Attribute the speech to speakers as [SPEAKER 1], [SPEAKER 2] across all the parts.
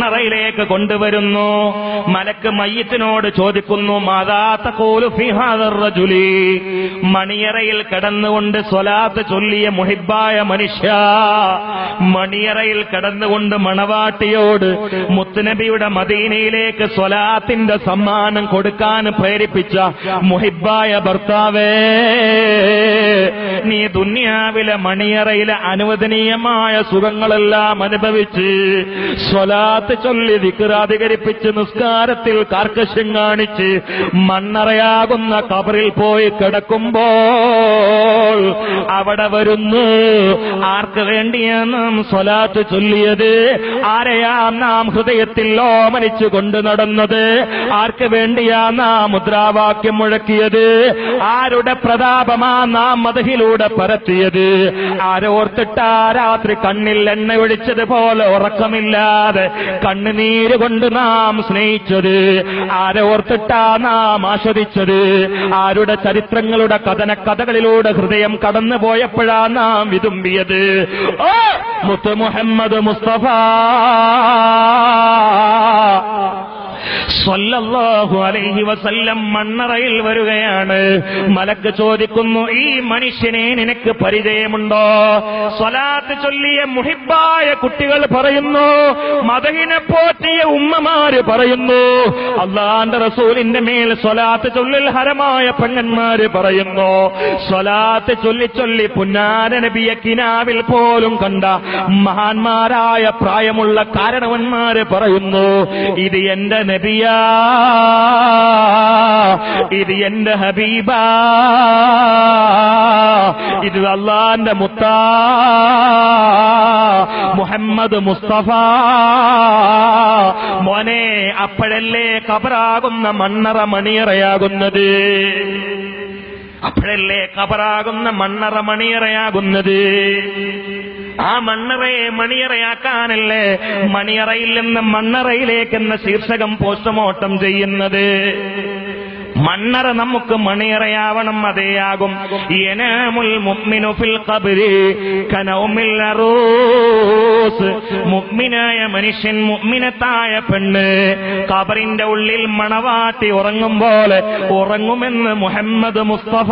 [SPEAKER 1] മണ്ണറയിലേക്ക് കൊണ്ടുവരുന്നു. മലക്ക് മയ്യത്തിനോട് ചോദിക്കുന്നു മാതാത്ത കോലുഫിഹാദർജുലി മണിയറയിൽ കിടന്നുകൊണ്ട് സ്വലാത്ത് ചൊല്ലിയ മുഹിബായ മനുഷ്യ മണിയറയിൽ കിടന്നുകൊണ്ട് മണവാട്ടിയോട് മുത്തുനബിയുടെ മദീനയിലേക്ക് സ്വലാത്തിന്റെ സമ്മാനം കൊടുക്കാൻ പ്രേരിപ്പിച്ച മുഹിബായ ഭർത്താവേ നീ ദുന്യാവിലെ മണിയറയിലെ അനുവദനീയമായ സുഖങ്ങളെല്ലാം അനുഭവിച്ച് സ്വലാത്ത് ചൊല്ലി വിക്രാധികരിപ്പിച്ച് നിസ്കാരത്തിൽ കാർക്കശ്യം കാണിച്ച് മണ്ണറയാകുന്ന കബറിൽ പോയി കിടക്കുമ്പോൾ അവിടെ വരുന്നു. ആർക്ക് വേണ്ടിയാ നാം സ്വലാത്ത് ചൊല്ലിയത്? ആരെയാ നാം ഹൃദയത്തിൽ ഓമനിച്ചു കൊണ്ട് നടന്നത്? ആർക്ക് വേണ്ടിയാ നാം മുദ്രാവാക്യം മുഴക്കിയത്? ആരുടെ പ്രതാപമാ നാം മതഹിലൂടെ പരത്തിയത്? ആരോർത്തിട്ടാ രാത്രി കണ്ണിൽ എണ്ണ ഒഴിച്ചതുപോലെ ഉറക്കമില്ലാതെ കണ്ണുനീര് കൊണ്ട് നാം സ്നേഹിച്ചത്? ആരോർത്തിട്ടാ നാം ആസ്വദിച്ചത്? ആരുടെ ചരിത്രങ്ങളുടെ കഥന കഥകളിലൂടെ ഹൃദയം കടന്നു പോയപ്പോഴാ നാം വിതുമ്പിയത്. മുത്ത് മുഹമ്മദ് മുസ്തഫ. അലൈഹി വസല്ലം മണ്ണറയിൽ വരികയാണ്. മലക്ക് ചോദിക്കുന്നു ഈ മനുഷ്യനെ നിനക്ക് പരിചയമുണ്ടോ? സ്വലാത്ത് ചൊല്ലിയ മുഹിബായ കുട്ടികൾ പറയുന്നു മതഹിനെ പോറ്റിയ ഉമ്മമാര് പറയുന്നു അള്ളാന്റെ റസൂലിന്റെ മേൽ സ്വലാത്ത് ചൊല്ലിൽ ഹരമായ പെണ്ണന്മാര് പറയുന്നു. സ്വലാത്ത് ചൊല്ലി ചൊല്ലി പുന്നാര നബിയെ കിനാവിൽ പോലും കണ്ട മഹാന്മാരായ പ്രായമുള്ള കാരണവന്മാര് പറയുന്നു ഇത് എന്റെ നബിയാ ഇത് എന്റെ ഹബീബ. ഇത് അള്ളാന്റെ മുത്ത. മുഹമ്മദ് മുസ്തഫ. മോനെ അപ്പോഴല്ലേ കബറാകുന്ന മണ്ണറ മണിയറയാകുന്നത്? അപ്പോഴല്ലേ കബറാകുന്ന മണ്ണറ മണിയറയാകുന്നത്? ആ മണ്ണറയെ മണിയറയാക്കാനല്ലേ മണിയറയിൽ നിന്ന് മണ്ണറയിലേക്ക് എന്ന ശീർഷകം പോസ്റ്റ്മോർട്ടം ചെയ്യുന്നത്. മണ്ണറ നമുക്ക് മണിയറയാവണം അതേയാകും. മുഅ്മിനു ഫിൽ മുഅ്മിനായ മനുഷ്യൻ മുഗ്മിനത്തായ പെണ്ണ് കബറിന്റെ ഉള്ളിൽ മണവാട്ടി ഉറങ്ങും പോലെ ഉറങ്ങുമെന്ന് മുഹമ്മദ് മുസ്തഫ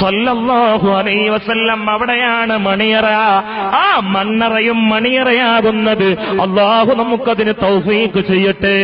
[SPEAKER 1] സല്ലല്ലാഹു അലൈഹി വസല്ലം അവിടെയാണ് മണിയറ. ആ മണ്ണറയും മണിയറയാകുന്നത്. അള്ളാഹു നമുക്കതിന് തൗഫീക്ക് ചെയ്യട്ടെ.